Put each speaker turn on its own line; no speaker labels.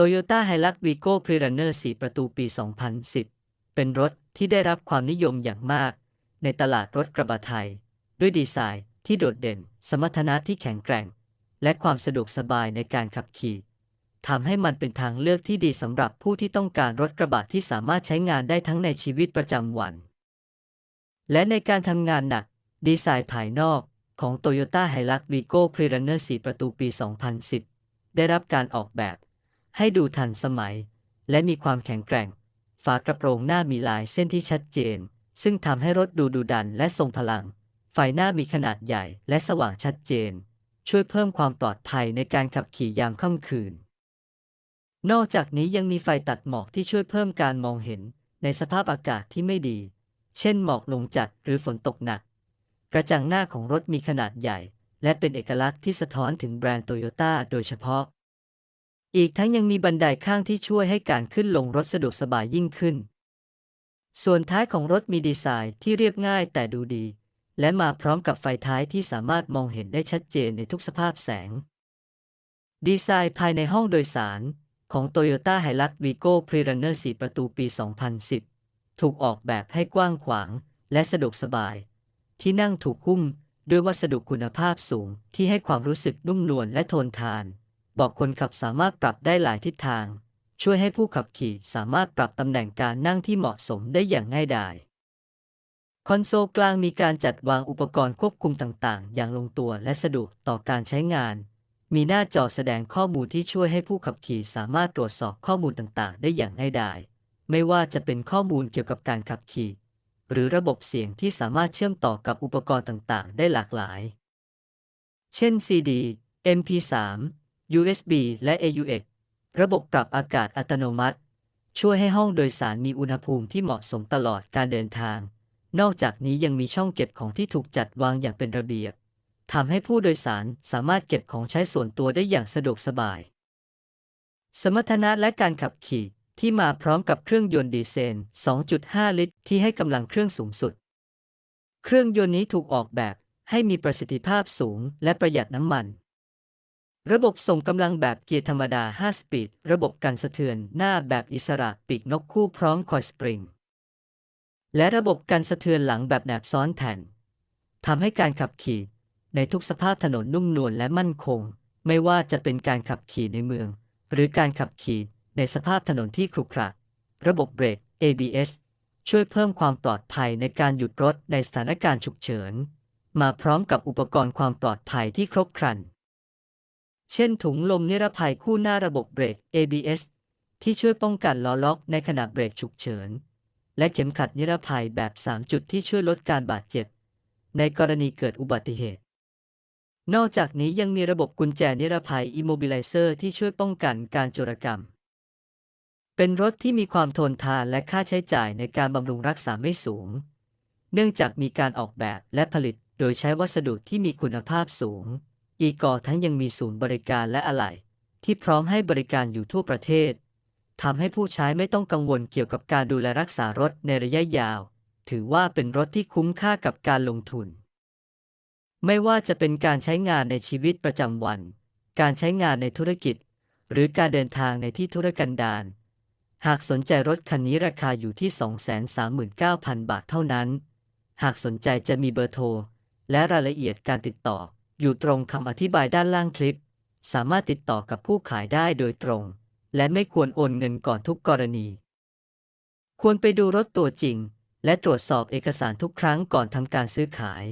Toyota Hilux Vigo Pre-Runner 4ประตูปี 2010 เป็นรถที่ได้รับความนิยมอย่างมาก ในตลาดรถกระบะไทย ด้วยดีไซน์ที่โดดเด่น สมรรถนะที่แข็งแกร่ง และความสะดวกสบายในการขับขี่ทำให้มันเป็นทางเลือกที่ดีสำหรับผู้ที่ต้องการรถกระบะที่สามารถใช้งานได้ทั้งในชีวิตประจำวัน และในการทำงานหนัก ดีไซน์ภายนอกของ Toyota Hilux Vigo Pre-Runner 4 ประตูปี 2010 ได้รับการออกแบบ ให้ดูทันสมัย และมีความแข็งแกร่ง ฝากระโปรงหน้ามีลายเส้นที่ชัดเจน ซึ่งทำให้รถดูดุดันและทรงพลัง ไฟหน้ามีขนาดใหญ่และสว่างชัดเจน ช่วยเพิ่มความปลอดภัยในการขับขี่ยามค่ำคืน นอกจากนี้ยังมีไฟตัดหมอกที่ช่วยเพิ่มการมองเห็น ในสภาพอากาศที่ไม่ดี เช่นหมอกลงจัดหรือฝนตกหนัก กระจังหน้าของรถมีขนาดใหญ่ และเป็นเอกลักษณ์ที่สะท้อนถึงแบรนด์โตโยต้าโดยเฉพาะ อีกทั้งยังมีบันไดข้างที่ช่วยให้การขึ้นลงรถสะดวกสบายยิ่งขึ้น ส่วนท้ายของรถมีดีไซน์ที่เรียบง่ายแต่ดูดี และมาพร้อมกับไฟท้ายที่สามารถมองเห็นได้ชัดเจนในทุกสภาพแสง ดีไซน์ภายในห้องโดยสารของ Toyota Hilux Vigo Pre-Runner 4 ประตูปี 2010 ถูกออกแบบให้กว้างขวางและสะดวกสบาย ที่นั่งถูกหุ้มด้วยวัสดุคุณภาพสูงที่ให้ความรู้สึกนุ่มนวลและทนทาน บอกคนขับสามารถปรับได้หลายทิศทาง ช่วยให้ผู้ขับขี่สามารถปรับตำแหน่งการนั่งที่เหมาะสมได้อย่างง่ายดาย คอนโซลกลางมีการจัดวางอุปกรณ์ควบคุมต่างๆ อย่างลงตัวและสะดวกต่อการใช้งาน มีหน้าจอแสดงข้อมูลที่ช่วยให้ผู้ขับขี่สามารถตรวจสอบข้อมูลต่างๆ ได้อย่างง่ายดาย ไม่ว่าจะเป็นข้อมูลเกี่ยวกับการขับขี่ หรือระบบเสียงที่สามารถเชื่อมต่อกับอุปกรณ์ต่างๆ ได้หลากหลาย เช่น CD MP3 USB และ AUX ระบบปรับอากาศอัตโนมัติ ช่วยให้ห้องโดยสารมีอุณหภูมิที่เหมาะสมตลอดการเดินทาง นอกจากนี้ยังมีช่องเก็บของที่ถูกจัดวางอย่างเป็นระเบียบทำให้ผู้โดยสารสามารถเก็บของใช้ส่วนตัวได้อย่างสะดวกสบาย สมรรถนะและการขับขี่ที่มาพร้อมกับเครื่องยนต์ดีเซล 2.5 ลิตร ที่ให้กำลังเครื่องสูงสุด เครื่องยนต์นี้ถูกออกแบบให้มีประสิทธิภาพสูงและประหยัดน้ำมัน ระบบส่งกำลังแบบเกียร์ธรรมดา 5 สปีด ระบบกันสะเทือนหน้าแบบอิสระปีกนกคู่พร้อมคอยสปริง และระบบกันสะเทือนหลังแบบแหนบซ้อนแผ่นทำให้การขับขี่ ในทุกสภาพถนนนุ่มนวลและมั่นคง ไม่ว่าจะเป็นการขับขี่ในเมือง หรือการขับขี่ในสภาพถนนที่ขรุขระระบบเบรก ABS ช่วยเพิ่มความปลอดภัยในการหยุดรถในสถานการณ์ฉุกเฉิน มาพร้อมกับอุปกรณ์ความปลอดภัยที่ครบครัน เช่นถุงลมนิรภัยคู่หน้าระบบเบรก ABS ที่ช่วยป้องกันล้อล็อกในขณะเบรกฉุกเฉิน และเข็มขัดนิรภัยแบบ 3 จุดที่ช่วยลดการบาดเจ็บ ในกรณีเกิดอุบัติเหตุ นอกจากนี้ยังมีระบบกุญแจนิรภัย Immobilizer ที่ช่วยป้องกันการโจรกรรม เป็นรถที่มีความทนทานและค่าใช้จ่ายในการบำรุงรักษาไม่สูง เนื่องจากมีการออกแบบและผลิตโดยใช้วัสดุที่มีคุณภาพสูง อีกอทั้งยังมีศูนย์บริการและอะไหล่ที่พร้อมให้บริการอยู่ทั่วประเทศทำให้ผู้ใช้ไม่ต้องกังวลเกี่ยวกับการดูแลรักษารถในระยะยาว ถือว่าเป็นรถที่คุ้มค่ากับการลงทุน ไม่ว่าจะเป็นการใช้งานในชีวิตประจำวัน การใช้งานในธุรกิจ หรือการเดินทางในที่ธุรกันดารหากสนใจรถคันนี้ราคาอยู่ที่ 239,000 บาทเท่านั้น หากสนใจจะมีเบอร์โทร และรายละเอียดการติดต่อ อยู่ตรงคำอธิบายด้านล่างคลิป สามารถติดต่อกับผู้ขายได้โดยตรง และไม่ควรโอนเงินก่อนทุกกรณี ควรไปดูรถตัวจริง และตรวจสอบเอกสารทุกครั้งก่อนทำการซื้อขาย